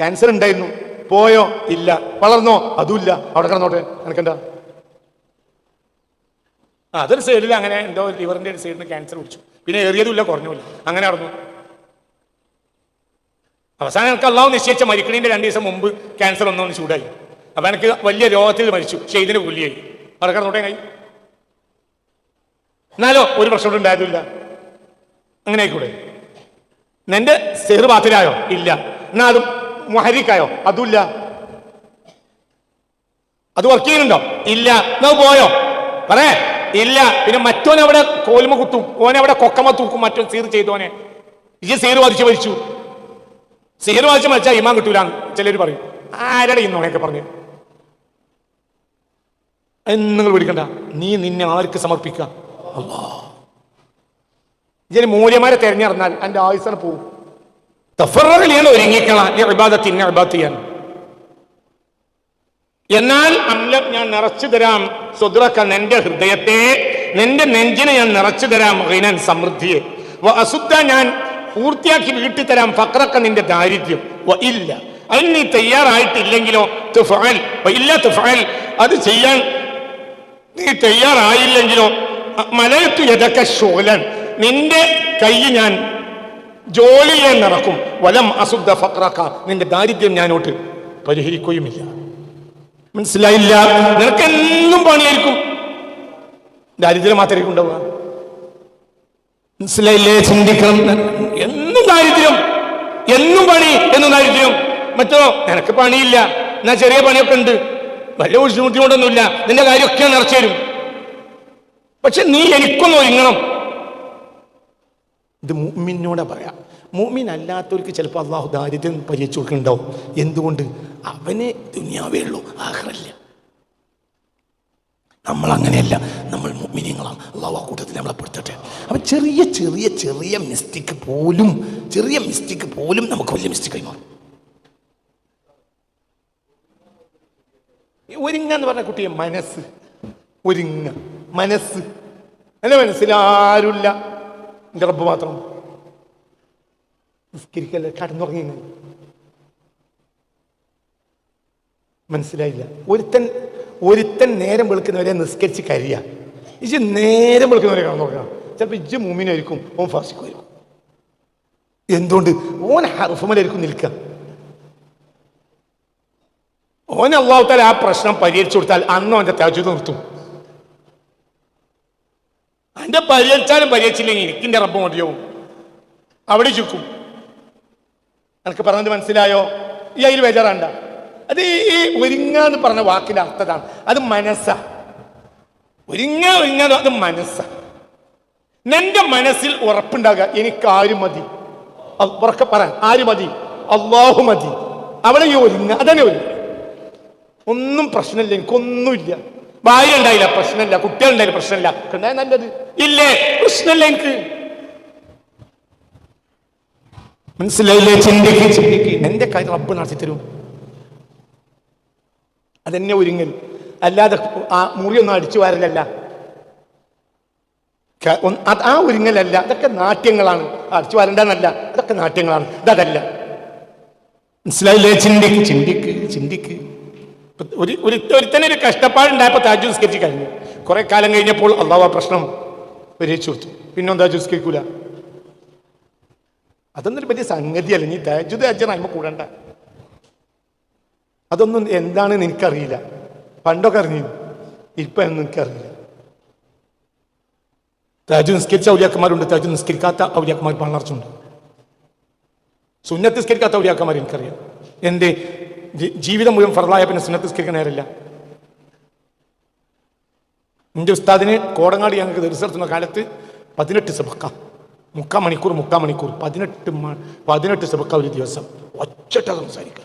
Cancer ഉണ്ടായിരുന്നു. പോയോ? ഇല്ല. വളർന്നോ? അതുമില്ല. അവിടെ കിടന്നോട്ടെ. എനിക്കെന്താ? ആ അതൊരു സൈഡിൽ അങ്ങനെ എന്തോ ലിവറിന്റെ ഒരു സൈഡിൽ ക്യാൻസർ പിടിച്ചു. പിന്നെ ഏറിയതുമില്ല കുറഞ്ഞുമില്ല. അങ്ങനെ നടന്നു. അവസാനം എനിക്ക് അള്ളാഹു നിശ്ചയിച്ച മരിക്കണേന്റെ രണ്ട് ദിവസം മുമ്പ് ക്യാൻസർ ഒന്നൊന്ന് ചൂടായി. അപ്പൊ എനിക്ക് വലിയ രോഗത്തിൽ മരിച്ചു. ഷെയ്ദിന് പുല്ലിയായി. അവിടെ കിടന്നോട്ടെ കൈ എന്നാലോ ഒരു പ്രശ്നം ഉണ്ടായതുമില്ല. അങ്ങനെ ആയിക്കൂടെ? നിന്റെ സെഹർ ബാത്തിലായോ ഇല്ല. എന്നാ അതും മുഹരിക്കായോ? അതുമില്ല. അത് വർക്ക് ചെയ്യുന്നുണ്ടോ? ഇല്ല. എന്നാ പോയോ? പറയേ. ഇല്ല. പിന്നെ മറ്റോൻ അവിടെ കോലുമ കുത്തും. ഓനെ അവിടെ കൊക്കമ തൂക്കും. മറ്റോ സീർ ചെയ്തോനെ ഇജ്ജ് സീർ വാദിച്ച് മരിച്ചു. സീർ വാദിച്ച് മരിച്ചാൽ ഇമാൻ കിട്ടൂല ചിലർ പറയും. ആരുടെ ഇന്നോണെയൊക്കെ പറഞ്ഞു? നിങ്ങൾ വിളിക്കണ്ട നീ നിന്നെ ആർക്ക് സമർപ്പിക്കുക അല്ലാ ഇതിന് മൂല്യമാരെ തെരഞ്ഞെറിഞ്ഞാൽ എന്റെ ആയുസന പോവും തഫറകളിയാണ് ഒരുങ്ങിക്കളാം ഈ ഇബാദത്തിന് ഇബാദത്ത് എന്നാൽ അമ്ലം ഞാൻ നിറച്ചു തരാം സ്വദ്രക്ക നിന്റെ ഹൃദയത്തെ നിന്റെ നെഞ്ചിനെ ഞാൻ നിറച്ചു തരാം ഹൈനൻ സമൃദ്ധിയെ. അസുദ്ധ ഞാൻ പൂർത്തിയാക്കി വീട്ടി തരാം ഫക്രക്ക നിന്റെ ദാരിദ്ര്യം. ഇല്ല. അതിന് നീ തയ്യാറായിട്ടില്ലെങ്കിലോ ഇല്ല തുഫഅൽ. അത് ചെയ്യാൻ നീ തയ്യാറായില്ലെങ്കിലോ മലയത്തു യഥക്ക ശോലൻ നിന്റെ കൈ ഞാൻ ജോലിയെ നടക്കും. വലം അസുദ്ധ ഫക്രക്ക. നിന്റെ ദാരിദ്ര്യം ഞാനോട്ട് പരിഹരിക്കുകയുമില്ല. മനസ്സിലായില്ല? നിനക്ക് എന്നും പണിയായിരിക്കും. ദാരിദ്ര്യം മാത്രമേ ഉണ്ടാവുക മനസ്സിലായില്ലേ? ചിന്തിക്കണം. എന്നും ദാരിദ്ര്യം. എന്നും പണി. എന്നും ദാരിദ്ര്യം. മറ്റോ നിനക്ക് പണിയില്ല. എന്നാ ചെറിയ പണിയൊക്കെ ഉണ്ട്. വലിയ ബുദ്ധിമുട്ടൊന്നുമില്ല നിന്റെ കാര്യമൊക്കെ നിറച്ചു തരും പക്ഷെ നീ എനിക്കൊന്നും ഒരുങ്ങണം. ഇത് മൂമിനോടെ പറയാം. മൂമിൻ അല്ലാത്തവർക്ക് ചിലപ്പോൾ അള്ളാഹു ദാരിദ്ര്യം പരിഹരിച്ചു കൊടുക്കുന്നുണ്ടാവും. എന്തുകൊണ്ട്? അവനെ ദുനിയാവേ ഉള്ളൂ ആഹ്റല്ല നമ്മൾ അങ്ങനെയല്ല. നമ്മൾ മുമ്മിനിങ്ങളാണ് അള്ളാഹു ആ കൂട്ടത്തിൽ നമ്മളെ പെടുത്തട്ടെ അപ്പം ചെറിയ ചെറിയ ചെറിയ മിസ്റ്റേക്ക് പോലും ചെറിയ മിസ്റ്റേക്ക് പോലും നമുക്ക് വലിയ മിസ്റ്റേക്കായി മാറും. ഒരുങ്ങ എന്ന് പറഞ്ഞ കുട്ടിയെ മനസ്സ്. ഒരുങ്ങ. മനസ്സ്. എന്റെ മനസ്സിൽ ആരുമില്ല. എന്റെ റബ്ബ് മാത്രം. നിസ്കരിക്കല്ലേ? കടന്നുറങ്ങി. മനസ്സിലായില്ല. ഒരുത്തൻ ഒരുത്തൻ നേരം വെളുക്കുന്നവരെ നിസ്കരിച്ച് കരിയ. ഇജ് നേരം വെളുക്കുന്നവരെ കടന്നുറങ്ങാം ചിലപ്പോൾ ഇജ് മൂമിനായിരിക്കും ഓൻ ഫാസിക്കുമായിരിക്കും. എന്തുകൊണ്ട്? ഓൻ ഹർഫമലായിരിക്കും നിൽക്കുക ഓൻ അള്ളാഹുത്താൽ ആ പ്രശ്നം പരിഹരിച്ചു കൊടുത്താൽ അന്ന് അവന്റെ താജുദ് നിർത്തും. അതിന്റെ പരിഹരിച്ചാലും പരിഹരിച്ചില്ലെങ്കിൽ എനിക്കിന്റെ റബ്ബ് മതിയാവും. അവിടെ ചുക്കും. എനിക്ക് പറഞ്ഞത് മനസ്സിലായോ? ഈ അതിൽ ബേജാറാണ്ട. അത് ഈ ഒരുങ്ങ എന്ന് പറഞ്ഞ വാക്കിന്റെ അർത്ഥതാണ്. അത് മനസ്സാ. ഒരുങ്ങ ഒരുങ്ങ അത് മനസ്സാ. നിന്റെ മനസ്സിൽ ഉറപ്പുണ്ടാകുക. എനിക്ക് ആര് മതി? ഉറക്കെ പറ ആര് മതി? അള്ളാഹു മതി. അവിടെ ഈ ഒരുങ്ങ. അതന്നെ ഒരുങ്ങ ഒന്നും പ്രശ്നമില്ല. എനിക്കൊന്നുമില്ല. ഭാര്യ ഉണ്ടായില്ല പ്രശ്നമില്ല കുട്ടികളുണ്ടായില്ല പ്രശ്നമില്ല. ഉണ്ടായ നല്ലത്? ഇല്ലേ? പ്രശ്നമില്ല എനിക്ക്. മനസ്സിലായില്ലേ? ചിന്തിക്ക് ചിന്തിക്ക്. എന്റെ കാര്യം റബ്ബ് നടത്തി തരും. അതെന്നെ ഒരുങ്ങൽ. അല്ലാതെ ആ മുറിയൊന്നും അടിച്ചു വാരലല്ല. ആ ഒരുങ്ങലല്ല. അതൊക്കെ നാട്യങ്ങളാണ്. അടിച്ചു വാരണ്ടെന്നല്ല അതൊക്കെ നാട്യങ്ങളാണ്. ഇതല്ല മനസ്സിലായില്ലേ? ചിന്തിക്ക് ചിന്തിക്ക് ചിന്തിക്ക്. ഒരു ഒരു ഒരുത്തനൊരു കഷ്ടപ്പാടുണ്ടായപ്പോൾ താജു നിസ്കരിച്ച് കഴിഞ്ഞു. കുറെ കാലം കഴിഞ്ഞപ്പോൾ അള്ളാഹു ആ പ്രശ്നം പരിഹരിച്ചു കൊടുത്തു. പിന്നെ താജ് നിസ്കരിക്കൂല? അതൊന്നൊരു വലിയ സംഗതിയല്ല. നീ താജുദ് അജ്ജർ അമ്മ കൂടണ്ട. അതൊന്നും എന്താണെന്ന് എനിക്കറിയില്ല. പണ്ടൊക്കെ അറിഞ്ഞു ഇപ്പൊ ഒന്നും എനിക്കറിയില്ല. താജു നിസ്കരിച്ച ഔലിയാക്കന്മാരുണ്ട്. താജു നിസ്കരിക്കാത്ത ഔലിയാക്കന്മാർ പണർച്ചുണ്ട് സുന്നത്ത് നിസ്കരിക്കാത്ത ഔലിയാക്കന്മാർ എനിക്കറിയാം. എന്തേ? ജി- ജീവിതം മുഴുവൻ ഫറലായ പിന്നെ സുന്നത്ത് നിസ്കരിക്കാൻ നേരമില്ല. എന്റെ ഉസ്താദിന് കോടങ്ങാട് ഞങ്ങൾക്ക് റിസർച്ച് കാലത്ത് പതിനെട്ട് സബക്ക. മുക്കാൽ മണിക്കൂർ മുക്കാൽ മണിക്കൂർ. പതിനെട്ട് പതിനെട്ട് സബക്ക ഒരു ദിവസം. ഒച്ചട്ട സംസാരിക്കുക.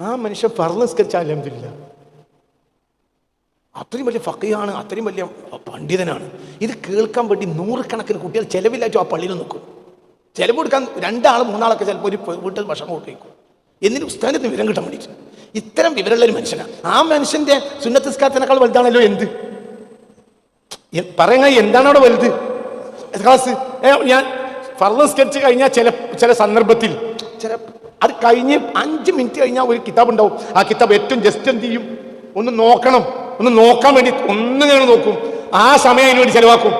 ആ മനുഷ്യൻ ഫർൾ നിസ്കരിച്ച അലഹമില്ല അത്രയും വലിയ ഫക്കയാണ് അത്രയും വലിയ പണ്ഡിതനാണ്. ഇത് കേൾക്കാൻ വേണ്ടി നൂറുകണക്കിന് കുട്ടികൾ ചെലവില്ലാറ്റും ആ പള്ളിയിൽ നിൽക്കും. ചെലവ് കൊടുക്കാൻ രണ്ടാൾ മൂന്നാളൊക്കെ ചിലപ്പോൾ ഒരു വീട്ടിൽ ഭക്ഷണം കൊടുക്കും എന്നിട്ട് ഉസ്താനത്തിന് വിവരം കിട്ടാൻ വേണ്ടിയിട്ട് ഇത്തരം വിവരമുള്ള ഒരു മനുഷ്യനാണ് ആ മനുഷ്യന്റെ സുന്നത്തിസ്കാരത്തിനേക്കാൾ വലുതാണല്ലോ എന്ത്? പറയുക എന്താണ് അവിടെ വലുത്? ക്ലാസ് ഞാൻ ഫർദർ സ്കെച്ച് കഴിഞ്ഞാൽ ചില ചില സന്ദർഭത്തിൽ ചില അത് കഴിഞ്ഞ് അഞ്ച് മിനിറ്റ് കഴിഞ്ഞാൽ ഒരു കിതാബ് ഉണ്ടാവും. ആ കിതാബ് ഏറ്റവും ജസ്റ്റ് എന്ത് ചെയ്യും? ഒന്ന് നോക്കണം. ഒന്ന് നോക്കാൻ വേണ്ടി ഒന്ന് ഞാൻ നോക്കും. ആ സമയം അതിന് വേണ്ടി ചെലവാക്കും.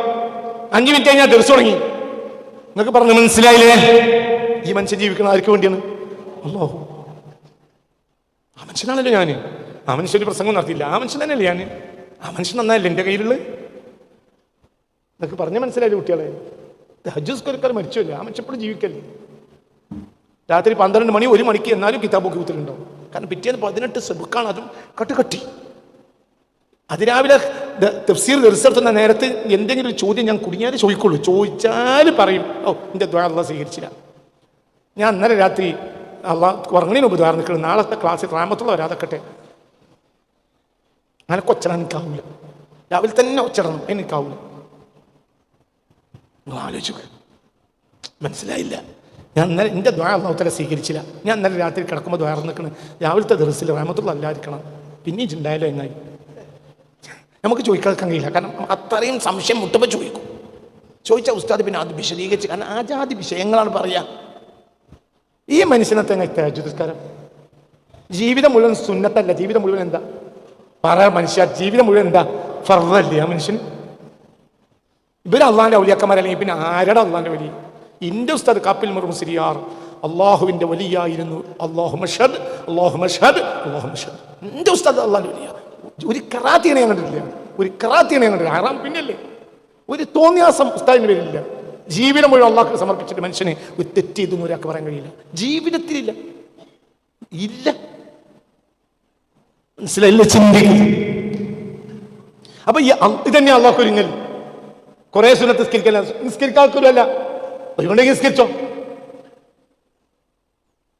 അഞ്ച് മിനിറ്റ് കഴിഞ്ഞാൽ ദിവസം തുടങ്ങി. നിങ്ങൾക്ക് പറഞ്ഞു മനസ്സിലായില്ലേ? ഈ മനുഷ്യൻ ജീവിക്കുന്ന ആർക്ക് വേണ്ടിയാണ്? അല്ലോ ആ മനുഷ്യനാണല്ലോ ഞാൻ ആ മനുഷ്യൻ ഒരു പ്രസംഗം നടത്തിയില്ല. ആ മനുഷ്യൻ തന്നെയല്ലേ ഞാൻ ആ മനുഷ്യൻ നന്നായില്ല എന്റെ കയ്യിലുള്ളത് എന്നൊക്കെ പറഞ്ഞ മനസ്സിലായില്ലേ കുട്ടികളെ? ഹജ്ജുസ്കൊരുക്കാർ മരിച്ചില്ല ആ മനുഷ്യപ്പോഴും ജീവിക്കല്ലേ? രാത്രി പന്ത്രണ്ട് മണി ഒരു മണിക്ക് എന്നാലും കിതാബൊക്കെ കുത്തിലുണ്ടാവും കാരണം പിറ്റേന്ന് പതിനെട്ട് സെബുക്കാണ് അതും കട്ടുകട്ടി. അതിരാവിലെ തഫ്സീർ റിസൾട്ട് നേരത്തെ എന്തെങ്കിലും ഒരു ചോദ്യം ഞാൻ കുടുങ്ങിയാൽ ചോദിക്കുള്ളൂ. ചോദിച്ചാൽ പറയും ഓ എന്റെ ദ്വാര അള്ളാഹ് സ്വീകരിച്ചില്ല. ഞാൻ അന്നലെ രാത്രി അള്ളാഹ് മുമ്പ് ദ്വാര നാളത്തെ ക്ലാസ്സിൽ റാമത്തുള്ള വരാതെക്കട്ടെ അങ്ങനെ കൊച്ചടാൻ എനിക്കാവില്ല രാവിലെ തന്നെ ഒച്ചടണം എനിക്കാവില്ല നിങ്ങൾ മനസ്സിലായില്ല. ഞാൻ അന്നലെ എന്റെ ദ്വാര അള്ളാഹുത്തല സ്വീകരിച്ചില്ല. ഞാൻ അന്നലെ രാത്രി കിടക്കുമ്പോൾ ദ്വാര നിൽക്കണം. രാവിലത്തെ ദിവസത്തിൽ റാമത്തുള്ള അല്ലാതിരിക്കണം പിന്നെ ചിണ്ടായാലോ എങ്ങായി നമുക്ക് ചോദിക്കാൻ കഴിയില്ല കാരണം അത്രയും സംശയം മുട്ടുമ്പോൾ ചോദിക്കും. ചോദിച്ച ഉസ്താദ് പിന്നെ അത് വിശദീകരിച്ച് കാരണം ആ ജാതി വിഷയങ്ങളാണ് പറയാ. ഈ മനുഷ്യനെ തന്നെ തേജുസ്കാരം ജീവിതം മുഴുവൻ സുന്നത്തല്ല. ജീവിതം മുഴുവൻ എന്താ? പറ മനുഷ്യ ജീവിതം മുഴുവൻ എന്താ? ഫറല്ലേ ആ മനുഷ്യൻ? ഇവർ അള്ളാന്റെ ഔലിയാക്കന്മാരല്ലെങ്കിൽ പിന്നെ ആരുടെ അള്ളാന്റെ വലിയ ഇന്റെ ഉസ്താദ് കപ്പിൽ കാപ്പിൽ മുറുമുസിരിയാർ അള്ളാഹുവിന്റെ വലിയായിരുന്നു. അള്ളാഹു മഷദ് അള്ളാഹു മഷദ് അള്ളാഹു മഷദ് എന്റെ ഉസ്താദ് അള്ളാന്റെ വലിയ. ഒരു കറാത്തിനെ ഞാൻ കണ്ടിട്ടില്ല. ഒരു കറാത്തിനെ കണ്ടില്ല ആറാം പിന്നല്ലേ? ഒരു തോന്നിയാസം ഉസ്താദിന് വരില്ല ജീവിതം മുഴുവൻ അള്ളാഹ് സമർപ്പിച്ചിട്ട് മനുഷ്യനെ ഒരു തെറ്റ് ചെയ്തു ഒരാൾക്ക് പറയാൻ കഴിയില്ല. ജീവിതത്തിലില്ല. ഇല്ല. മനസ്സിലായില്ല ചിന്തിക്കുന്നു അപ്പൊ ഈ ഇതന്നെ അള്ളാഹ് ഒരുങ്ങൽ. കുറെ സുന്നത്ത് നിസ്കരിക്കല്ല. നിസ്കരിക്കാത്തല്ല ഒരുകൊണ്ടെങ്കിൽ നിസ്കരിച്ചോ?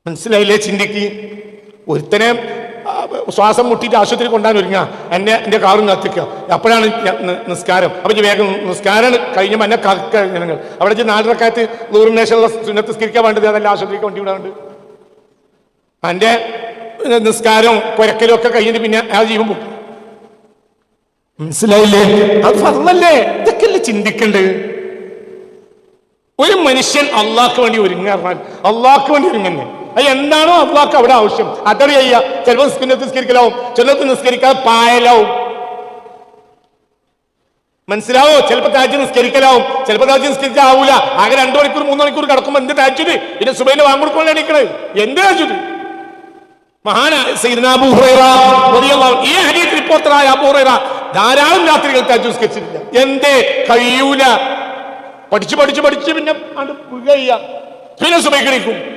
മനസ്സിലായില്ലേ ചിന്തിക്ക്? ഒരുത്തനെ ശ്വാസം മുട്ടിയിട്ട് ആശുപത്രി കൊണ്ടാൻ ഒരുങ്ങ എന്നെ എന്റെ കാറും കത്തിക്കുക അപ്പോഴാണ് നിസ്കാരം. അപ്പം വേഗം നിസ്കാരം കഴിഞ്ഞപ്പോൾ എന്നെ ജനങ്ങൾ അവിടെ നാലരക്കാലത്ത് നൂറിനേഷമുള്ള സുന്നത്ത് സ്കരിക്കാൻ വേണ്ടത് അതല്ല ആശുപത്രിക്ക് വണ്ടി വിടാണ്ട്. എന്റെ നിസ്കാരവും കുരക്കലും ഒക്കെ കഴിഞ്ഞിട്ട് പിന്നെ ആ ജീവൻ പോകും മനസ്സിലായില്ലേ? അത് പറഞ്ഞല്ലേ ഇതൊക്കെയല്ലേ ചിന്തിക്കണ്ട്? ഒരു മനുഷ്യൻ അള്ളാഹ്ക്ക് വേണ്ടി പറഞ്ഞാൽ അള്ളാഹ്ക്ക് വേണ്ടി ഒരുങ്ങന്നെ. അത് എന്താണോ അള്ളാഹ്ക്ക് അവിടെ ആവശ്യം. അതറിയ ചിലപ്പോൾ സുന്നത്ത് നിസ്കരിക്കലാവും. ചിലത്ത് നിസ്കരിക്കാതെ പായലാവും. മനസ്സിലാവോ? ചിലപ്പോൾ താജ് നിസ്കരിക്കലാവും. ചിലപ്പോൾ താജ് നിസ്കരിച്ചാവൂല ആകെ രണ്ടു മണിക്കൂർ മൂന്ന് മണിക്കൂർ കിടക്കുമ്പോൾ എന്ത് താജുത് പിന്നെ സുബൈന്റെ വാങ്ങുകൊടുക്കുമ്പോൾ എണീക്കണത് എന്ത് താജുത് ഈ ധാരാളം രാത്രികൾ താജ് എന്തേ? കഴിയൂല. പഠിച്ചു പഠിച്ചു പഠിച്ച് പിന്നെ പിന്നെ സുബൈ ചേകൻ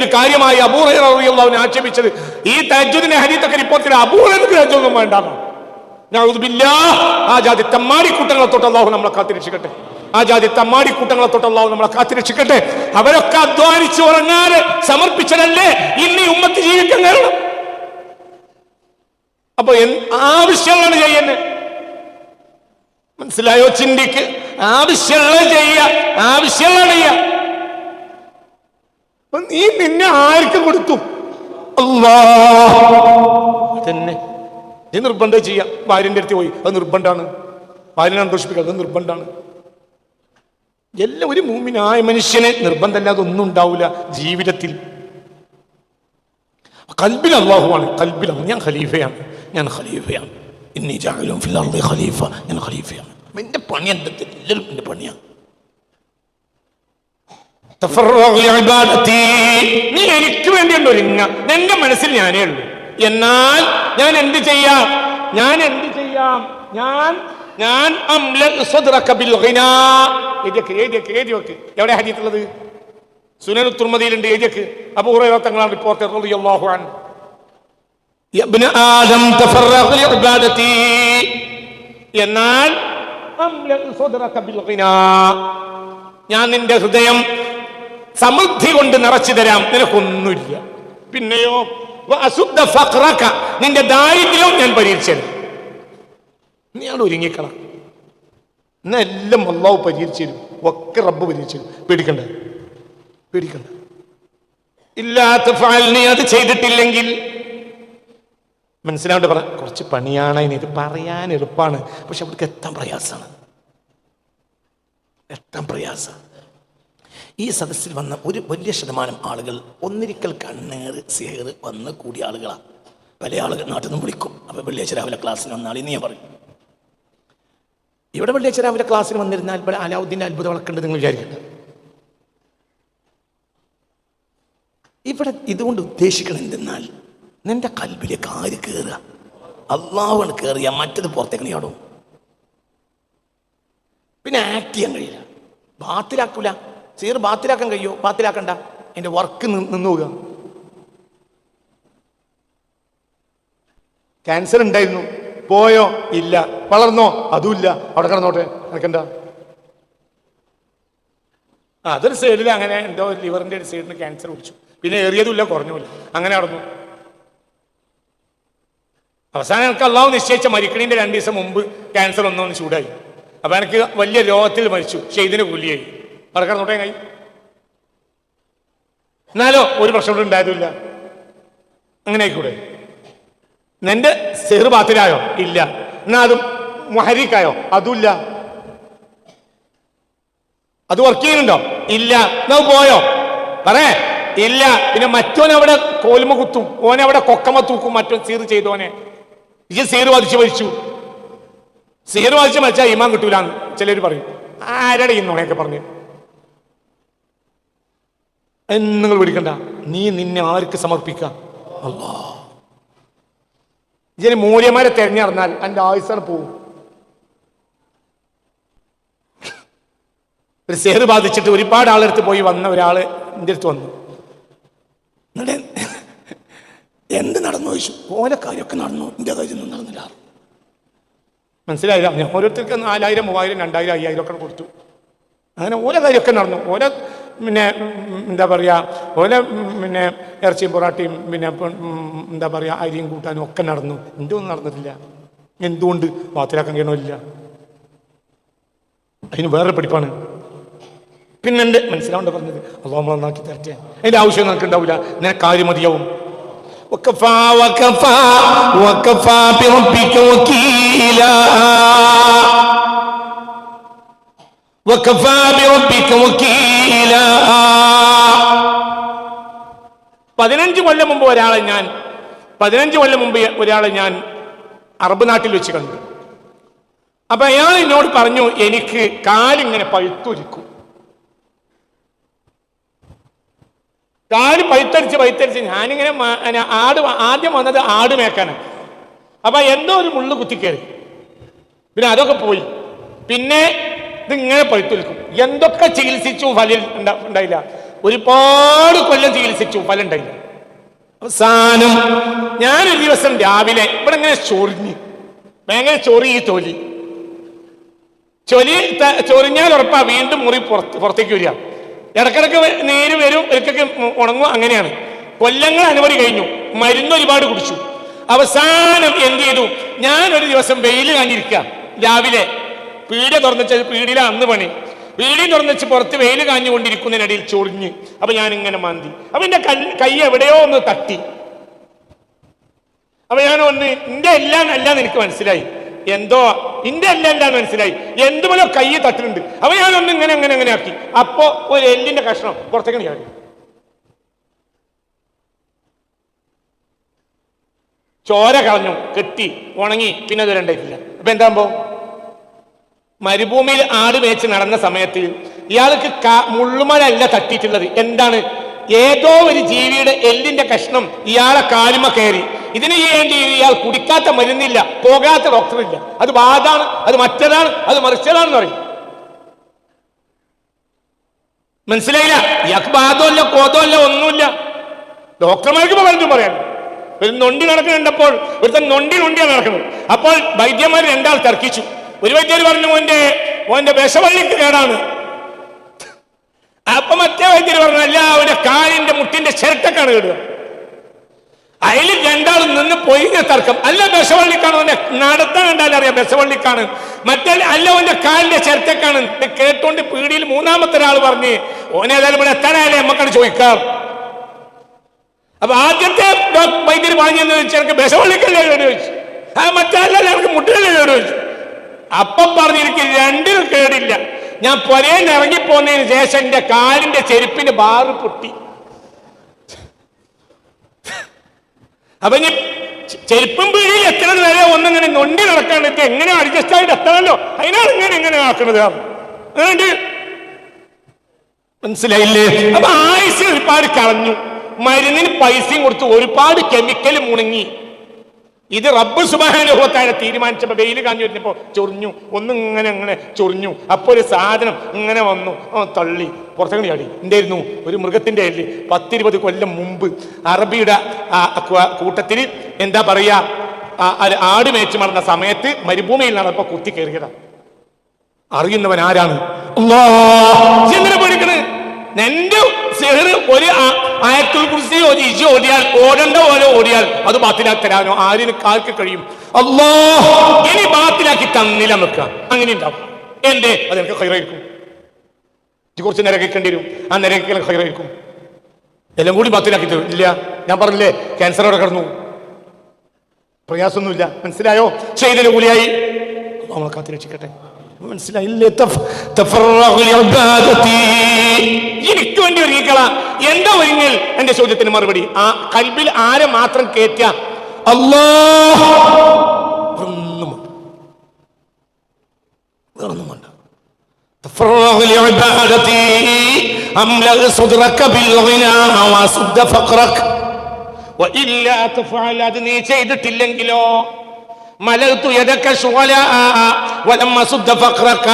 ഒരു കാര്യമായി അബൂഹറിയാവിനെ ആക്ഷേപിച്ചത്. ഈ തജ്ജുദിന്റെ ഹരീത്തൊക്കെ റിപ്പോർട്ടിൽ അബൂഹർക്ക് തജ്ജൊന്നും വേണ്ടാണോ ആ ജാതി തമ്മാടിക്കൂട്ടങ്ങളെ തൊട്ട് അള്ളാഹു നമ്മളെ കാത്തിരക്ഷിക്കട്ടെ. ആ ജാതി തമ്മാടിക്കൂട്ടങ്ങളെ തൊട്ട് അള്ളാഹു നമ്മളെ കാത്തിരക്ഷിക്കട്ടെ. അവരൊക്കെ അധ്വാനിച്ച് ഉറങ്ങാതെ സമർപ്പിച്ചതല്ലേ ഇന്ന് ഈ ഉമ്മത്ത് ജീവിക്കാൻ കാരണം? അപ്പൊ ആവശ്യമാണ് ചെയ്യുന്നത്. മനസ്സിലായോ ചിന്തിക്ക്? ആവശ്യമുള്ള ചെയ്യ ആവശ്യമുള്ള ചെയ്യ നീ നിന്നെ ആർക്ക് കൊടുത്തു? അല്ലാ തന്നെ. നീ നിർബന്ധം ചെയ്യാം. ഭാര്യന്റെ അടുത്ത് പോയി. അത് നിർബന്ധമാണ്. ഭാര്യനെ സന്തോഷിപ്പിക്കുക. അത് നിർബന്ധമാണ്. എല്ലാം ഒരു മൂമിനായ മനുഷ്യനെ നിർബന്ധമല്ലാതെ ഒന്നും ഉണ്ടാവില്ല ജീവിതത്തിൽ. കൽബിൽ അള്ളാഹുവാണ് കൽബിൽ. ഞാൻ ഖലീഫയാണ്. ഞാൻ ഖലീഫയാണ്. ഇന്നീ അർളി ഖലീഫ. ഞാൻ ഖലീഫയാണ്. എന്റെ പണി എന്താ? എല്ലാവരും എന്റെ പണിയാണ്. നീ എനിക്ക് വേണ്ടി ഉണ്ട് ഒരുങ്ങ എന്റെ മനസ്സിൽ ഞാനേ ഉള്ളൂ. എന്നാൽ ഞാൻ എന്ത് ചെയ്യാം? ഞാൻ എന്ത് ചെയ്യാം? ഞാൻ ഞാൻ എവിടെ ഹരിയിട്ടുള്ളത് സുനൻ തുർമതിയിലുണ്ട് ഏജക്ക് അബൂ ഹുറൈറ തങ്ങളാണ് റിപ്പോർട്ടർ. എന്നാൽ. ഞാൻ നിന്റെ ഹൃദയം സമൃദ്ധി കൊണ്ട് നിറച്ചു തരാം. നിനക്കൊന്നുമില്ല. പിന്നെയോ അശുദ്ധ ഫക്രക്ക നിന്റെ ദാരിദ്ര്യവും ഞാൻ പരിഹരിച്ചത് നീ അവിടെ ഒരുങ്ങിക്കണം എന്നെല്ലാം അള്ളാഹു പരിഹരിച്ചു തരും ഒക്കെ റബ്ബ് പരിഹരിച്ചു തരും പേടിക്കണ്ട. പേടിക്കണ്ട. ഇല്ലാത്ത ഫാലിനെ അത് ചെയ്തിട്ടില്ലെങ്കിൽ. മനസ്സിലാണ്ട് പറ. കുറച്ച് പണിയാണ് ഇത് പറയാൻ എളുപ്പമാണ് പക്ഷെ അവിടേക്ക് എത്താൻ പ്രയാസമാണ് എത്താൻ പ്രയാസം. ഈ സദസ്സിൽ വന്ന ഒരു വലിയ ശതമാനം ആളുകൾ ഒന്നിരിക്കൽ കണ്ണേറ് സിഹർ വന്ന് കൂടിയ ആളുകളാണ് പല ആളുകൾ നാട്ടിൽ നിന്ന് വിളിക്കും. അപ്പോൾ വെള്ളിയാഴ്ച രാവിലെ ക്ലാസ്സിന് വന്നാൽ ഇന്ന് ഞാൻ പറയും. ഇവിടെ വെള്ളിയാഴ്ച രാവിലെ ക്ലാസ്സിന് വന്നിരുന്നാൽ ഇവിടെ അലാവുദ്ദീന്റെ അത്ഭുത വളക്കുണ്ട് നിങ്ങൾ വിചാരിക്കണ്ട. ഇവിടെ ഇതുകൊണ്ട് ഉദ്ദേശിക്കണം എന്തെന്നാൽ നിന്റെ കൽബിലേക്ക് ആര് കയറുക അള്ളാഹുവാണ് കയറിയ മറ്റത് പുറത്തേക്ക് നീടും പിന്നെ ആക്ട് ചെയ്യാൻ കഴിയില്ല. ബാത്തിലാക്കൂല. സീർ ബാത്തിലാക്കാൻ കഴിയോ? ബാത്തിലാക്കണ്ട. എന്റെ വർക്ക് നിന്നു പോവുക. ക്യാൻസർ ഉണ്ടായിരുന്നു. പോയോ? ഇല്ല. വളർന്നോ? അതുമില്ല. അവിടെ കിടന്നോട്ടെ. നടക്കണ്ട. അതൊരു സൈഡിൽ അങ്ങനെ എന്തോ ലിവറിന്റെ ഒരു സൈഡിന് ക്യാൻസർ പിടിച്ചു. പിന്നെ ഏറിയതുമില്ല കുറഞ്ഞുമില്ല. അങ്ങനെ നടന്നു. അവസാനം എനിക്ക് അള്ളാഹു നിശ്ചയിച്ച മരിക്കണീന്റെ രണ്ട് ദിവസം മുമ്പ് ക്യാൻസർ ഒന്നും ചൂടായി. അപ്പൊ എനിക്ക് വലിയ രോഗത്തിൽ മരിച്ചു. ഷെയ്ദിന് കൂലിയായി. അവിടെ നോട്ടേ കൈ എന്നാലോ ഒരു പ്രശ്നം ഉണ്ടായതുമില്ല. അങ്ങനെ ആയിക്കൂടെ നിന്റെ സെഹർ ബാത്തിലായോ? ഇല്ല. എന്നാ അതും മഹരിക്കായോ? അതുമില്ല. അത് വർക്ക് ചെയ്യുന്നുണ്ടോ? ഇല്ല. എന്നാ പോയോ? പറേ ഇല്ല. പിന്നെ മറ്റോൻ അവിടെ കോലുമ കുത്തും. ഓനെ അവിടെ കൊക്കമ തൂക്കും. മറ്റോ സീർ ചെയ്തോനെ. ഈ സീർ വധിച്ചു മരിച്ചു. സീർ വധിച്ച് മരിച്ചാൽ ഇമാൻ കിട്ടൂലാന്ന് ചിലർ പറയും. ആരുടെ ഈ പറഞ്ഞു? എന്ന് നിങ്ങൾ വിളിക്കണ്ട നീ നിന്നെ ആർക്ക് സമർപ്പിക്കാം? മൂല്യമാരെ തെരഞ്ഞറിഞ്ഞാൽ എന്റെ ആയുസാണ് പോവും. ഒരു സേറ് ബാധിച്ചിട്ട് ഒരുപാട് ആളെടുത്ത് പോയി വന്ന ഒരാൾ എന്റെ അടുത്ത് വന്നു. എന്നിട്ട് എന്ത് നടന്നു ചോദിച്ചു? ഓരോ കാര്യമൊക്കെ നടന്നു. എന്റെ കാര്യമൊന്നും നടന്നില്ല. മനസ്സിലായില്ല? ഓരോരുത്തർക്ക് നാലായിരം മൂവായിരം രണ്ടായിരം അയ്യായിരം ഒക്കെ കൊടുത്തു. അങ്ങനെ ഓരോ കാര്യമൊക്കെ നടന്നു. ഓരോ പിന്നെ ഉം, എന്താ പറയുക ഓരോ ഉം, പിന്നെ ഇറച്ചിയും പൊറാട്ടയും പിന്നെ ഇപ്പം, ഉം, എന്താ പറയുക അരിയും കൂട്ടാനും ഒക്കെ നടന്നു എൻ്റെ ഒന്നും നടന്നിട്ടില്ല എന്തുകൊണ്ട് വാത്തിലാക്കാൻ കഴിയണമില്ല അതിന് വേറെ പഠിപ്പാണ് പിന്നെ എൻ്റെ മനസ്സിലാവേണ്ട പറഞ്ഞത് അള്ളാഹ് നമ്മൾ നന്നാക്കി തരട്ടെ അതിൻ്റെ ആവശ്യം നിനക്ക് ഉണ്ടാവില്ല നിനക്ക് കാര്യം മതിയാവും وكفى وكفى وكفى بربك وكيلا وكفى بربك وكيلا പതിനഞ്ച് കൊല്ലം മുമ്പ് ഒരാളെ ഞാൻ പതിനഞ്ച് കൊല്ലം മുമ്പ് ഒരാളെ ഞാൻ അറബ് നാട്ടിൽ വെച്ച് കണ്ടു. അപ്പൊ അയാൾ എന്നോട് പറഞ്ഞു എനിക്ക് കാലിങ്ങനെ പഴുത്തൊരുക്കും. കാൽ പഴുത്തരിച്ച് പഴുത്തരിച്ച് ഞാനിങ്ങനെ ആട് ആദ്യം വന്നത് ആട് മേക്കാനാണ് അപ്പൊ എന്തോ ഒരു മുള്ളു കുത്തിക്കയറി പിന്നെ അതൊക്കെ പോയി. പിന്നെ ഇതിങ്ങനെ പഴുത്തുൽക്കും എന്തൊക്കെ ചികിത്സിച്ചു ഫലം ഉണ്ടാ- ഉണ്ടായില്ല. ഒരുപാട് കൊല്ലം ചികിത്സിച്ചു ഫലം ഉണ്ടായില്ല അവസാനം ഞാനൊരു ദിവസം രാവിലെ ഇവിടെ ഇങ്ങനെ ചൊറിഞ്ഞ് ഭയങ്കര ചൊറി ഈ തൊലി. ചൊലി ചൊറിഞ്ഞാൽ ഉറപ്പാ വീണ്ടും മുറി പുറത്ത് പുറത്തേക്ക് വരിക. ഇടക്കിടക്ക് നേര് വരും ഇടക്കൊക്കെ ഉണങ്ങും അങ്ങനെയാണ്. കൊല്ലങ്ങൾ അനവധി കഴിഞ്ഞു മരുന്ന് ഒരുപാട് കുടിച്ചു. അവസാനം എന്ത് ചെയ്തു? ഞാനൊരു ദിവസം വെയിൽ കാഞ്ഞിരിക്കുക രാവിലെ. പീടിയ തുറന്നിച്ച പീടിയിലെ അന്ന് പണി. പീടി തുറന്നിച്ച് പുറത്ത് വെയിൽ കാഞ്ഞുകൊണ്ടിരിക്കുന്നതിനിടയിൽ ചൊറിഞ്ഞ്. അപ്പൊ ഞാൻ ഇങ്ങനെ മാന്തി. അപ്പൊ എന്റെ കൈ എവിടെയോ ഒന്ന് തട്ടി. അപ്പൊ ഞാൻ ഒന്ന് എന്റെ എല്ലാം അല്ലാന്ന് എനിക്ക് മനസ്സിലായി. എന്തോ? ഇന്റെ എല്ലാം അല്ലാന്ന് മനസ്സിലായി. എന്തുപോലെ കൈ തട്ടുന്നുണ്ട് അപ്പൊ ഞാൻ ഒന്ന് ഇങ്ങനെ അങ്ങനെ അങ്ങനെ ആക്കി. അപ്പോ ഒരു എല്ലിന്റെ കഷ്ണം പുറത്തേക്ക് ഞാൻ ചോര കളഞ്ഞു കെട്ടി ഉണങ്ങി പിന്നെ അത് രണ്ടായിട്ടില്ല അപ്പൊ എന്താകുമ്പോ മരുഭൂമിയിൽ ആട് മേച്ച് നടന്ന സമയത്ത് ഇയാൾക്ക് മുള്ളുമലല്ല തട്ടിയിട്ടുള്ളത്. എന്താണ്? ഏതോ ഒരു ജീവിയുടെ എല്ലിന്റെ കഷ്ണം ഇയാളെ കാലുമ കയറി. ഇതിന് വേണ്ടി ഇയാൾ കുടിക്കാത്ത മരുന്നില്ല പോകാത്ത ഡോക്ടറില്ല. അത് വാദാണ് അത് മറ്റതാണ് അത് മറിച്ചതാണെന്ന് പറയും. മനസ്സിലായില്ല? ഇയാൾക്ക് ബാധമല്ല കോതമല്ല ഒന്നുമില്ല. ഡോക്ടർമാർക്ക് ഇപ്പൊ പലതും പറയാൻ ഒരു നൊണ്ടി നടക്കുന്നുണ്ടപ്പോൾ ഒരുത്തൻ നൊണ്ടി നൊണ്ടിയാണ് നടക്കുന്നത്. അപ്പോൾ വൈദ്യന്മാർ രണ്ടാൾ തർക്കിച്ചു. ഒരു വൈദ്യര് പറഞ്ഞു മോന്റെ മോന്റെ വിഷവള്ളിക്ക് കേടാണ്. അപ്പൊ മറ്റേ വൈദ്യർ പറഞ്ഞു അല്ല അവന്റെ കാലിന്റെ മുട്ടിന്റെ ചിരട്ടക്കാണ് കേടുക. അതിൽ രണ്ടാൾ നിന്ന് പോയി തർക്കം. അല്ല ബസവള്ളിക്കാണ് അവന്റെ നടത്താൻ കണ്ടാലും അറിയാം ബസവള്ളിക്കാണ് മറ്റേ അല്ല അവന്റെ കാലിന്റെ ചിരട്ടക്കാണ്. കേട്ടോണ്ട് പീടിയിൽ മൂന്നാമത്തെ ഒരാൾ പറഞ്ഞ് ഓനേതായാലും ഇവിടെ എത്താനായാലേ നമ്മക്കാണ് ചോദിക്കാം. അപ്പൊ ആദ്യത്തെ വൈദ്യർ വാങ്ങിയെന്ന് വെച്ചാൽ എനിക്ക് ബസവള്ളിക്കല്ലേ ചോദിച്ചു ആ മറ്റേ എനിക്ക് മുട്ടിലല്ലേ ചോദിച്ചു അപ്പം പറഞ്ഞു എനിക്ക് രണ്ടിനും കേടില്ല. ഞാൻ പുരയിൽ ഇറങ്ങിപ്പോന്നതിന് ശേഷം എന്റെ കാലിന്റെ ചെരുപ്പിന് ബാറ് പൊട്ടി. അപ്പൊ ചെ- ചെരുപ്പും പിഴിയിൽ എത്ര നേരെ ഒന്നിങ്ങനെ നൊണ്ടി നടക്കാണ്ട് എങ്ങനെ അഡ്ജസ്റ്റ് ആയിട്ട് എത്തണല്ലോ അതിനാണ് ഇങ്ങനെ എങ്ങനെ അതുകൊണ്ട് മനസ്സിലായില്ലേ? അപ്പൊ ആയുസ് ഒരുപാട് കളഞ്ഞു. മരുന്നിന് പൈസയും കൊടുത്ത് ഒരുപാട് കെമിക്കൽ മുണങ്ങി. ഇത് റബ്ബ് സുബാനുഭവത്തായ തീരുമാനിച്ചപ്പോ വെയിൽ കാഞ്ഞു വരുന്നപ്പോ ചൊറിഞ്ഞു. ഒന്ന് ഇങ്ങനെ ചൊറിഞ്ഞു. അപ്പൊ ഒരു സാധനം ഇങ്ങനെ വന്നു. തള്ളി. പുറത്തേക്ക് ചാടി. എന്തായിരുന്നു? ഒരു മൃഗത്തിന്റെ അല്ലേ പത്തിരുപത് കൊല്ലം മുമ്പ് അറബിയുടെ കൂട്ടത്തിൽ എന്താ പറയാ ആട് മേച്ച് മറന്ന സമയത്ത് മരുഭൂമിയിൽ നടന്നപ്പോ കുത്തി കയറിയതാ. അറിയുന്നവൻ ആരാണ്? അല്ലാഹ്. ആയത്തുൽ കുറിച്ച് ഒരു ഇജ് ഓടിയാൽ ഓടേണ്ട പോലെ ഓടിയാൽ അത് ബാത്തിലാക്കി തരാനോ? ആരിന് കാൽക്ക് കഴിയും? അല്ലോ ഇനി ബാത്തിലാക്കി തന്നില്ല നിൽക്കുക അങ്ങനെ ഉണ്ടാവും. എന്റെ അത് എനിക്ക് ഹൈറായിരിക്കും. കുറച്ച് നിരക്കേണ്ടി വരും. ആ നിരക്കൽ ഹൈറായിരിക്കും. എല്ലാം കൂടി ബാത്തിലാക്കി തരും. ഇല്ല ഞാൻ പറഞ്ഞില്ലേ ക്യാൻസറോടെ കിടന്നു. പ്രയാസമൊന്നുമില്ല. മനസ്സിലായോ? ചെയ്തതിന് കൂലിയായി നമ്മളെ കാത്തി രക്ഷിക്കട്ടെ. മനസ്സിലായില്ലേ എനിക്ക് വേണ്ടി ഒരുങ്ങിക്കള. എന്താ ഒരുങ്ങിൽ എന്റെ ചോദ്യത്തിന് മറുപടി. ആ കൽബിൽ ആരെ മാത്രം കേറ്റ? അല്ലോ നീ ചെയ്തിട്ടില്ലെങ്കിലോ? മലത്തു യദക ശുവലാ വലമ്മ സുദ്ദ ഫഖറക.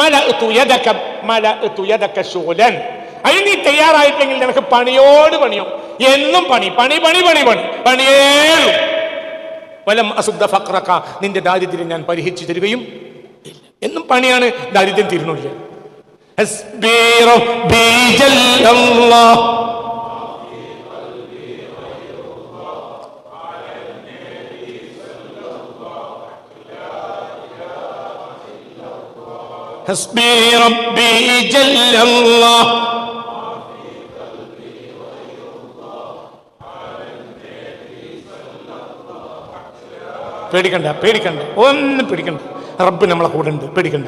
മലത്തു യദക മലത്തു യദക ശുവലൻ അതിന് നീ തയ്യാറായിട്ടെങ്കിൽ നിനക്ക് പണിയോട് പണിയോ. എന്നും പണി പണി പണി പണി പണി പണിയേറും. വലം അസുദ്ധ ഫക്രക്ക നിന്റെ ദാരിദ്ര്യം ഞാൻ പരിഹരിച്ചു തരികയും എന്നും പണിയാണ് ദാരിദ്ര്യം തീർന്നില്ല ഹസ്ബി റബ്ബി ജല്ലല്ലാഹ്. ഹസ്ബി റബ്ബി ജല്ലല്ലാഹ്. പേടിക്കണ്ട പേടിക്കണ്ട ഒന്നും പേടിക്കണ്ട റബ്ബ് നമ്മളെ കൂടെ ഉണ്ട് പേടിക്കണ്ട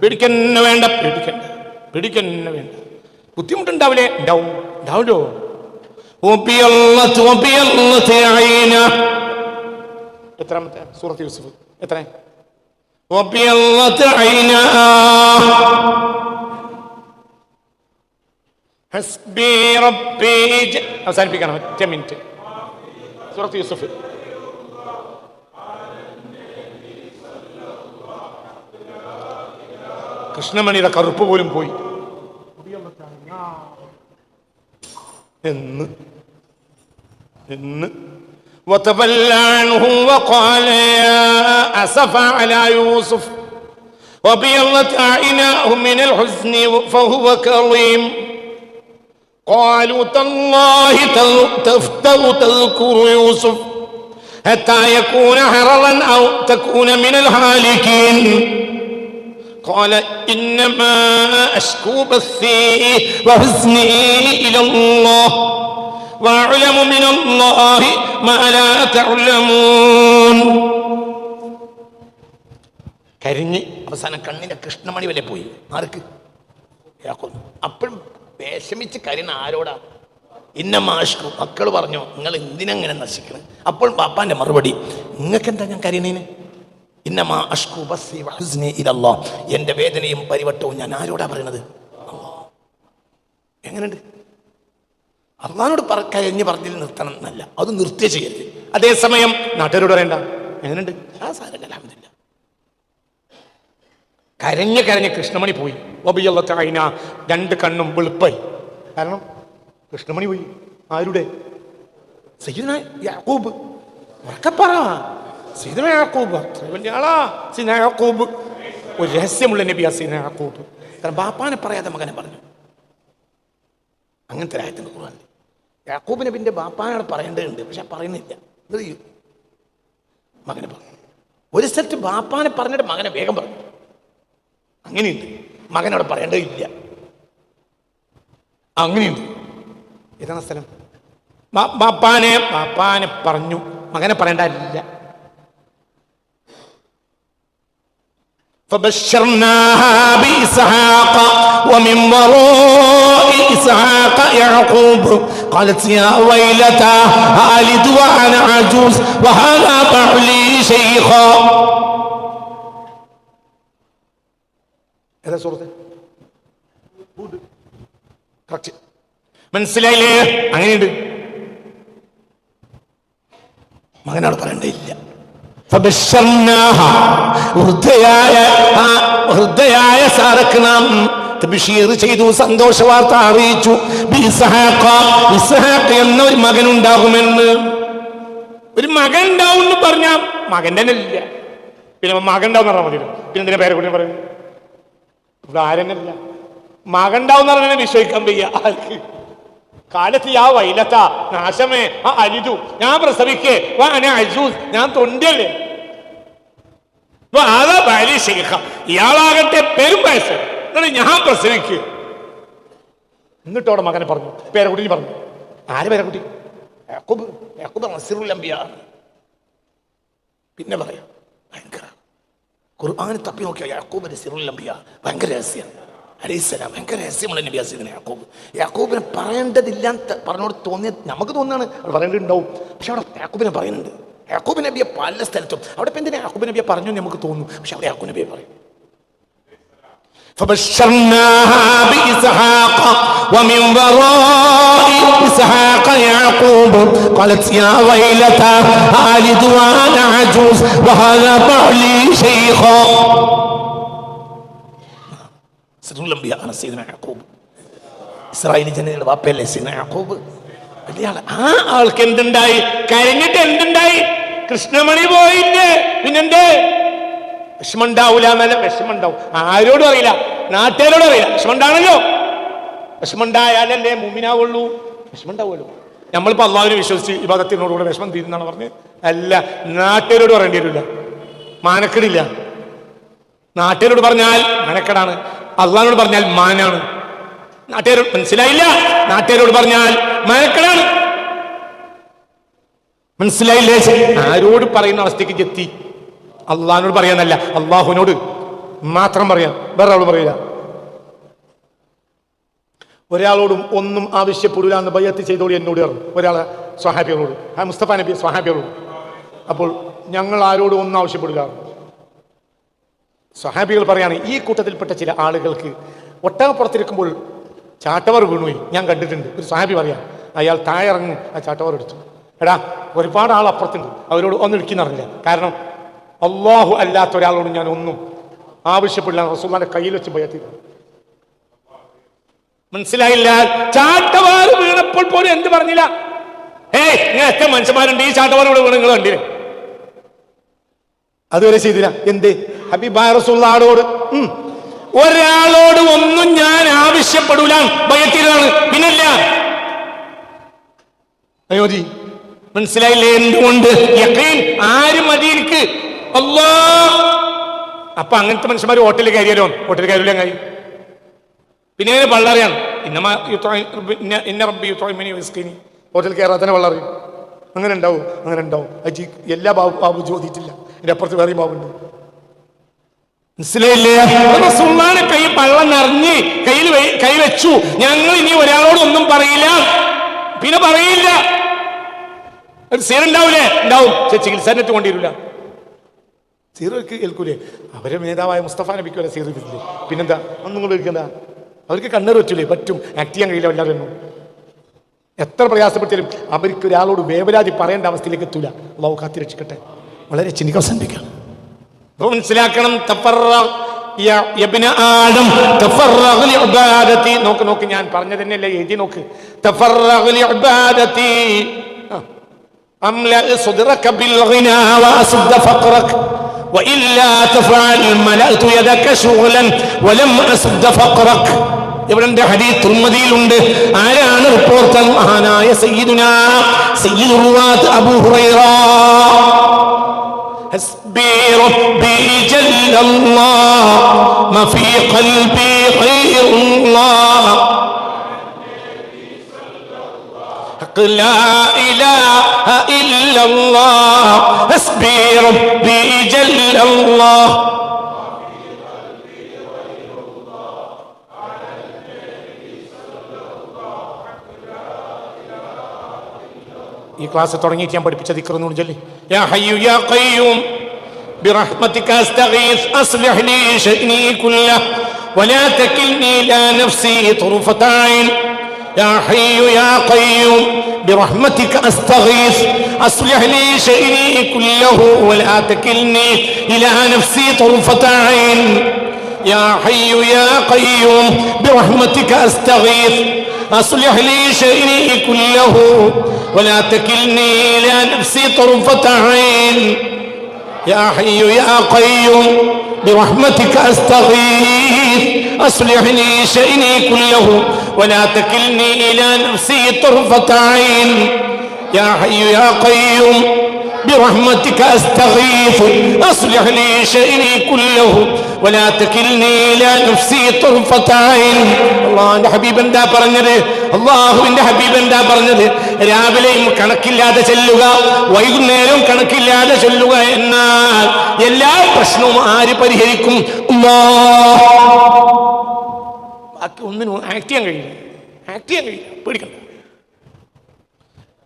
പേടിക്കന്നെ വേണ്ട പേടിക്കണ്ട പേടിക്കന്നെ വേണ്ട ബുദ്ധിമുട്ടുണ്ടാവില്ലേ ഉണ്ടാവും ഉണ്ടാവല്ലോ وبيضت وبيضت عينه എത്രാമത്തെ സൂറത്ത് യൂസുഫ് എത്ര وبيضت عيناه ഹസ്ബി റബ്ബി ജ- അവസാനിപ്പിക്കണം ഒറ്റ മിനിറ്റ് സൂറത്ത് യൂസുഫ് കൃഷ്ണമണിയുടെ കറുപ്പ് പോലും പോയി എന്ന് എന്ന് وتولى عنه وقال يا أسف على يوسف وبيضت أعيناه من الحزن فهو كظيم. قالوا تالله تفتأ تذكر يوسف حتى يكون حرضا أو تكون من الهالكين. قال إنما أشكو بثي وحزني إلى الله. وأعلم من الله ما لا تعلمون കരിഞ്ഞ് അവസാനം കണ്ണിന്റെ കൃഷ്ണമണി വരെ പോയി ആർക്ക് യാക്കോബ്. അപ്പോഴും വിഷമിച്ച് കരുണ ആരോടാ ഇന്ന മാഷ്കു മക്കൾ പറഞ്ഞു നിങ്ങൾ എന്തിനങ്ങനെ നശിക്കണം അപ്പോൾ പാപ്പാന്റെ മറുപടി നിങ്ങൾക്ക് എന്താ ഞാൻ കരുണേന് ഇന്നമാ അഷ്കു ബസ്സി വഹസ്നി ഇലല്ലാ എൻ്റെ വേദനയും പരിവട്ടവും ഞാൻ ആരോടാ പറയണത് അല്ലാഹ്. എങ്ങനെയുണ്ട് അള്ളഹാനോട് പറ കഴിഞ്ഞ് പറഞ്ഞിൽ നിർത്തണം എന്നല്ല. അത് നിർത്തിയ ചെയ്യരുത്. അതേസമയം നാട്ടുകാരോട് പറയണ്ട. എങ്ങനെയുണ്ട്? ആ സാരല്ല അലഹമില്ല കരഞ്ഞ് കരഞ്ഞ് കൃഷ്ണമണി പോയി. ഒബിയുള്ള കായിന രണ്ട് കണ്ണും വെളുപ്പായി. കാരണം കൃഷ്ണമണി പോയി. ആരുടെ? സയ്യിദുന യാക്കൂബ്. ഉറക്കപ്പറ പറ. സീദന യാക്കൂബ്. അത്ര വലിയ ആളാ. സീന യാക്കൂബ്. ഒരു രഹസ്യമുള്ള നബിയാ സീന യാക്കൂബ്. കാരണം ബാപ്പാനെ പറയാതെ മകനെ പറഞ്ഞു. അങ്ങനത്തെ രായത്തിന്റെ ഖുർആൻ യാക്കൂബ് നബിന്റെ ബാപ്പാനാണ് പറയേണ്ടതുണ്ട് പക്ഷെ പറയുന്നില്ല എന്ത് ചെയ്യും മകനെ പറഞ്ഞു ഒരു സ്ഥലത്ത് ബാപ്പാനെ പറഞ്ഞിട്ട് മകനെ വേഗം പറഞ്ഞു അങ്ങനെയുണ്ട് മകനോട് പറയേണ്ടതില്ല അങ്ങനെയുണ്ട് ഏതാണ് സ്ഥലം ബാ- ബാപ്പാനെ ബാപ്പാനെ പറഞ്ഞു മകനെ പറയേണ്ടതില്ല فبشرناها بإسحاق ومن وراء إسحاق يعقوب قالت يا ويلتى ألد وأنا عجوز وهذا بعلي شيخا ഏതാ സുഹൃത്തെ കറക്റ്റ് മനസ്സിലായില്ലേ അങ്ങനെയുണ്ട് മകനോട് പറയേണ്ടയില്ല ഫബശ്ശർനാഹ. വൃദ്ധയായ ആ വൃദ്ധയായ സാറക്ക് നാം തബ്ശീർ ചെയ്തു സന്തോഷ വാർത്ത അറിയിച്ചു. എന്ന ഒരു മകൻ ഉണ്ടാകുമെന്ന് ഒരു മകൻ ഉണ്ടാവും എന്ന് പറഞ്ഞ മകൻ തന്നെ ഇല്ല. പിന്നെ മകൻ ഉണ്ടാവും പറഞ്ഞാൽ മതി പിന്നെ എന്തിനാ പേരെ കൂടി പറയും ഇവിടെ ആരെന്നില്ല മകൻ ഉണ്ടാവും എന്ന് പറഞ്ഞാൽ വിശ്വസിക്കാൻ വയ്യ. കാലത്ത് ആ വൈലത്ത നാശമേ ആ അരിതു. ഞാൻ പ്രസവിക്കേ വാ അജൂസ് ഞാൻ തൊണ്ടല്ലേ ഇയാളാകട്ടെ പെരും വയസ്സ് എന്നിട്ട് ഞാൻ പ്രസവിക്കുക എന്നിട്ടോടെ മകനെ പറഞ്ഞു പേരക്കുട്ടി പറഞ്ഞു. ആര് പേരക്കുട്ടി? യാക്കൂബ് പിന്നെ പറയാം ഭയങ്കര. ഖുർആൻ തപ്പി നോക്കിയ യാക്കൂബ് നസീറുലംബിയ ഭയങ്കര രഹസ്യം. അലൈഹിസ്സലാം ഭയങ്കര രഹസ്യമാണ് നബി അസീദിനെ യാക്കൂബ്. യാക്കൂബിനെ പറയേണ്ടതില്ല പറഞ്ഞോട് തോന്നിയ നമുക്ക് തോന്നുകയാണ് അവിടെ പറയേണ്ടതുണ്ടാവും. പക്ഷെ അവിടെ യാക്കൂബിനെ പറയുന്നുണ്ട്. യാക്കൂബ് നബിയെ പല സ്ഥലത്തും അവിടെ ഇപ്പം എന്തിനാ യാക്കൂബ് നബിയെ പറഞ്ഞു നമുക്ക് തോന്നുന്നു? പക്ഷെ അവിടെ യാക്കൂബ് നബിയെ പറയും. فبشرناها بإسحاق ومن وراء إسحاق يعقوب قالت يا ويلتى ألد وأنا عجوز وهذا بعلي شيخا سر الأنبياء أنا سيدنا يعقوب ഇസ്രായേലി ജനതയുടെ വാപ്പയല്ലേ സീന യാക്കൂബ് വലിയ ആള് ആ ആൾക്ക് എന്തുണ്ടായി കരഞ്ഞിട്ട് എന്തുണ്ടായി കൃഷ്ണമണി പോയില്ലേ പിന്നെന്തേ വിഷമം ഉണ്ടാവൂല എന്നല്ല വിഷമം ഉണ്ടാവും ആരോടും അറിയില്ല. നാട്ടുകാരോടും അറിയില്ല. വിഷമം ഉണ്ടാണല്ലോ വിഷമം ഉണ്ടായാലല്ലേ മുമ്പിനാവുള്ളൂ. വിഷമം ഉണ്ടാവുമല്ലോ നമ്മളിപ്പോ അള്ളാഹുവിനെ വിശ്വസിച്ച് ഈ ഭാഗത്തിനോടുകൂടെ വിഷമം തീരുന്നാണ് പറഞ്ഞത് അല്ല നാട്ടുകാരോട് പറയേണ്ടി വരില്ല. മാനക്കെടില്ല. നാട്ടുകാരോട് പറഞ്ഞാൽ മാനക്കെടാണ്. അള്ളാഹിനോട് പറഞ്ഞാൽ മാനാണ്. നാട്ടുകാരോട് മനസ്സിലായില്ല? നാട്ടുകാരോട് പറഞ്ഞാൽ മാനക്കെടാണ്. മനസ്സിലായില്ലേ? ആരോട് പറയുന്ന അവസ്ഥയ്ക്ക് എത്തി. അള്ളാഹിനോട് പറയാനല്ല അള്ളാഹുവിനോട് മാത്രം പറയാം വേറെ ആളോട് പറയില്ല ഒരാളോടും ഒന്നും ആവശ്യപ്പെടില്ല എന്ന് ബയ്യത്ത് ചെയ്തോളി എന്നോട് പറഞ്ഞു. ഒരാളെ സ്വഹാബികളോട് ആ മുസ്തഫ നബി സ്വഹാബികളോട്. അപ്പോൾ ഞങ്ങൾ ആരോടും ഒന്നും ആവശ്യപ്പെടില്ല. സ്വഹാബികൾ പറയാണ് ഈ കൂട്ടത്തിൽപ്പെട്ട ചില ആളുകൾക്ക് ഒട്ടകപ്പുറത്തിരിക്കുമ്പോൾ ചാട്ടവർ വീണുപോയി. ഞാൻ കണ്ടിട്ടുണ്ട്. ഒരു സ്വഹാബി പറയാം അയാൾ താഴെ ഇറങ്ങി ആ ചാട്ടവർ എടുത്തു. എടാ ഒരുപാട് ആൾ അപ്പുറത്തുണ്ട് അവരോട് ഒന്നും ഇടിക്കുന്നറിഞ്ഞില്ല കാരണം അള്ളാഹു അല്ലാത്ത ഒരാളോട് ഞാൻ ഒന്നും ആവശ്യപ്പെടില്ല. റസൂല്ലാന്റെ കയ്യിൽ വെച്ച് ഭയത്തി മനസ്സിലായില്ല? ചാട്ടവാറ് വീണപ്പോൾ പോലും എന്ത് പറഞ്ഞില്ല? ഏയ് ഇങ്ങനെ എത്ര മനുഷ്യന്മാരുണ്ട്. ഈ ചാട്ടവാറോട് വീണ് നിങ്ങൾ കണ്ടില്ലേ? അതുവരെ ചെയ്തില്ല. എന്ത്? ഹബീബായ റസൂള്ളാടോട്. ഒരാളോട് ഒന്നും ഞാൻ ആവശ്യപ്പെടൂല. ഭയത്തിലാണ്. പിന്നല്ല. അയോജി മനസ്സിലായില്ലേ എന്തുകൊണ്ട്? ആര് മതി എനിക്ക് അല്ലാ. അപ്പൊ അങ്ങനത്തെ മനുഷ്യന്മാർ ഹോട്ടലിൽ കയറിയാലോ? ഹോട്ടലിൽ കയറില്ല കഴിയും പിന്നെ ഇങ്ങനെ പള്ളറിയാണ് ഇന്നമ ഇന്ന- ഇന്ന റബ്ബി യുത്തോയ്മിനി വിസ്കിനി. ഹോട്ടലിൽ കയറാൻ തന്നെ പള്ളറിയും അങ്ങനെ ഉണ്ടാവും അങ്ങനെ ഉണ്ടാവും. അജി എല്ലാ ബാബു ബാബു ചോദിച്ചിട്ടില്ല. എന്റെ അപ്പുറത്ത് വേറെ ബാബുണ്ട്. മനസ്സിലായില്ലേ? കൈ പള്ളം നിറഞ്ഞ് കയ്യിൽ കൈ വെച്ചു. ഞങ്ങൾ ഇനി ഒരാളോടൊന്നും പറയില്ല. പിന്നെ പറയില്ല. ഒരു സീർ ഉണ്ടാവൂലേ? ഉണ്ടാവും. ചികിത്സ കൊണ്ടിരില്ല സീറോക്ക് കേൾക്കൂലേ അവരെ നേതാവായ മുസ്തഫ നബിക്കുവരെ സീർ പറ്റില്ലേ പിന്നെന്താ ഒന്നും കൂടെ ഇരിക്കണ്ട അവർക്ക് കണ്ണേറ് പറ്റൂലേ പറ്റും ആക്ട് ചെയ്യാൻ കഴിയില്ല എല്ലാവരും ഒന്നും എത്ര പ്രയാസപ്പെട്ടാലും അവർക്ക് ഒരാളോട് വേവലാതി പറയേണ്ട അവസ്ഥയിലേക്ക് എത്തൂല അള്ളാഹു കാത്തിരക്ഷിക്കട്ടെ വളരെ ചിന്തിക്കാൻ ശ്രമിക്കാം അപ്പൊ മനസ്സിലാക്കണം തഫറ യ- യബ്ന ആദം തഫറഗ് ലിഇബാദതി നോക്ക് നോക്ക് ഞാൻ പറഞ്ഞു തന്നെയല്ലേ എഴുതി നോക്ക് തഫറഗ് ലിഇബാദതി ആ. أملأ صدرك بالغنى وأسد فقرك وإلا تفعل ملأت يدك شغلا ولم أسد فقرك ഇവിടെ ഉണ്ട് ഹദീസ് തുർമതിയിലുണ്ട് ആരാണ് റിപ്പോർട്ടർ മഹാനായ സയ്യിദുന സയ്യിദ് റുവാത്ത് അബൂ ഹുറൈറ حسبي ربي جل الله ما في قلبي غير الله حق لا إله إلا الله حسبي ربي جل الله. ഈ ക്ലാസ് തുടങ്ങിയിട്ട് ഞാൻ പഠിപ്പിച്ച ദിക്കറൊന്നും ചൊല്ലി. യാ ഹയ്യു യാ ഖയ്യൂം برحمتك أستغيث أصلح لي شأني كله ولا تكلني إلى نفسي طرفة عين يا حي يا قيوم برحمتك أستغيث. أصلح لي شأني كله ولا تكلني إلى نفسي طرفة عين. يا حي يا قيوم برحمتك أستغيث. أصلح لي شأني كله ولا تكلني إلى نفسي طرفة عين. يا حي يا قيوم برحمتك أستغيث. أصلح لي شأني كله ولا تكلني الى نفسي طرفة عين يا حي يا قيوم برحمتك استغيث اصلح لي شأني كله ولا تكلني الى نفسي طرفة عين അള്ളാഹുവിന്റെ ഹബീബ് എന്താ പറഞ്ഞത് അള്ളാഹുവിന്റെ ഹബീബ് എന്താ പറഞ്ഞത് രാവിലെയും കണക്കില്ലാതെ ചെല്ലുക വൈകുന്നേരവും കണക്കില്ലാതെ ചൊല്ലുക എന്നാൽ എല്ലാ പ്രശ്നവും ആര് പരിഹരിക്കും അല്ലാഹ്. ഒന്നിനും ആക്ട് ചെയ്യാൻ കഴിയില്ല. ആക്ട് ചെയ്യാൻ കഴിയില്ല. പേടിക്കണ്ട.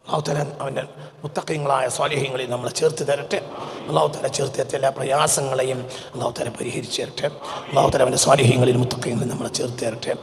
അള്ളാഹുത്തല അവന്റെ മുത്തക്കയങ്ങളായ സ്വാലേഹ്യങ്ങളെയും നമ്മളെ ചേർത്ത് തരട്ടെ. അള്ളാഹുത്തല ചേർത്ത് എല്ലാ പ്രയാസങ്ങളെയും അള്ളാഹുത്തല പരിഹരിച്ചു തരട്ടെ. അള്ളാഹുത്തല അവന്റെ സ്വാലിഹ്യങ്ങളിൽ മുത്തക്കയങ്ങളിൽ നമ്മളെ ചേർത്ത് തരട്ടെ.